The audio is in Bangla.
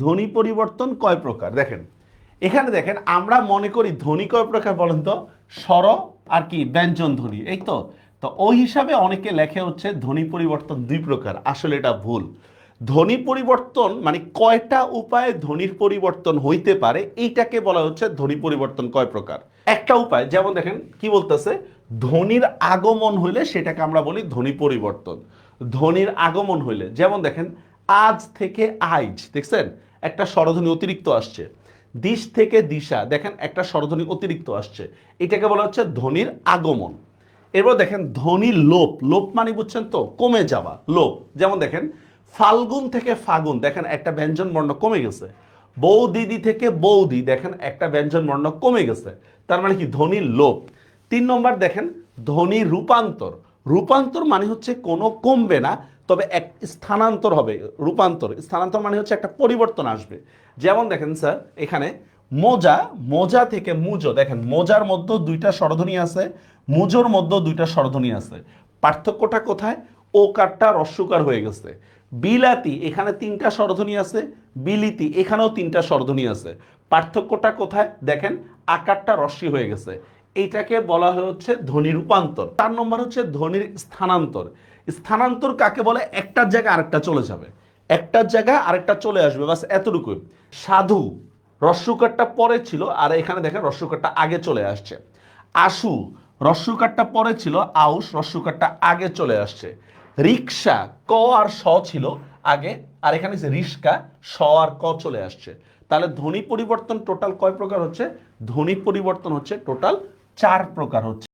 ধ্বনি পরিবর্তন কয় প্রকার? দেখেন, এখানে দেখেন, আমরা মনে করি ধ্বনি কয় প্রকার বলেন তো? স্বর আর কি, ব্যঞ্জন ধ্বনি, এই তো? তো ওই হিসাবে অনেকে লেখে হচ্ছে ধ্বনি পরিবর্তন দুই প্রকার, আসলে এটা ভুল। ধ্বনি পরিবর্তন মানে কয়টা উপায়ে ধ্বনির পরিবর্তন হইতে পারে, এইটাকে বলা হচ্ছে ধ্বনি পরিবর্তন কয় প্রকার? একটা উপায়, যেমন দেখেন, কি বলতেছে? ধ্বনির আগমন হইলে সেটাকে আমরা বলি ধ্বনি পরিবর্তন। ধ্বনির আগমন হইলে, যেমন দেখেন, আজ থেকে আইজ, দেখছেন? একটা স্বরধ্বনি অতিরিক্ত আসছে। দিশ থেকে দিশা, দেখেন একটা স্বরধ্বনি অতিরিক্ত আসছে। এটাকে বলা হচ্ছে ধ্বনির আগমন। এরপর দেখেন ধ্বনি লোপ। লোপ মানে বুঝছেন তো, কমে যাওয়া, লোপ। যেমন দেখেন, ফাল্গুন থেকে ফাগুন, দেখেন একটা ব্যঞ্জন বর্ণ কমে গেছে। বৌ দিদি থেকে বৌদি, দেখেন একটা ব্যঞ্জন বর্ণ কমে গেছে। তার মানে কি? ধ্বনির লোপ। তিন নম্বর দেখেন, ধ্বনি রূপান্তর। রূপান্তর মানে হচ্ছে কোনো কমবে না তবে এক স্থানান্তর হবে, রূপান্তর। স্থানান্তর মানে হচ্ছে একটা পরিবর্তন আসবে। যেমন দেখেন স্যার, এখানে মোজা মোজা থেকে মুজো। দেখেন, মোজার মধ্যে দুইটা স্বরধ্বনি আছে, মুজোর মধ্যে দুইটা স্বরধ্বনি আছে। পার্থক্যটা কোথায়? ও কারটা রস্যকার হয়ে গেছে। বিলাতি, এখানে তিনটা স্বরধ্বনি আছে, বিলিতি, এখানেও তিনটা স্বরধ্বনি আছে। পার্থক্যটা কোথায়? দেখেন, আকারটা রস্যি হয়ে গেছে। এইটাকে বলা হচ্ছে ধ্বনি রূপান্তর। তার নম্বর হচ্ছে ধ্বনির স্থানান্তর। স্থানান্তর কাকে বলে? একটার জায়গায় আরেকটা চলে যাবে। একটার জায়গায় আরেকটা চলে আসবে। বাস এতটুকু সাধু রস্যকারটা পরে ছিল, আর এখানে দেখেন রস্যকারটা আগে চলে আসছে। আশু রস্যকারটা পরে ছিল, আউশ রস্যকারটা আগে চলে আসছে। রিক্সা, ক আর স ছিল আগে, আর এখানে যে রিস্কা স আর ক চলে আসছে। তাহলে ধ্বনি পরিবর্তন টোটাল কয় প্রকার হচ্ছে? ধ্বনি পরিবর্তন হচ্ছে টোটাল চার প্রকার হচ্ছে।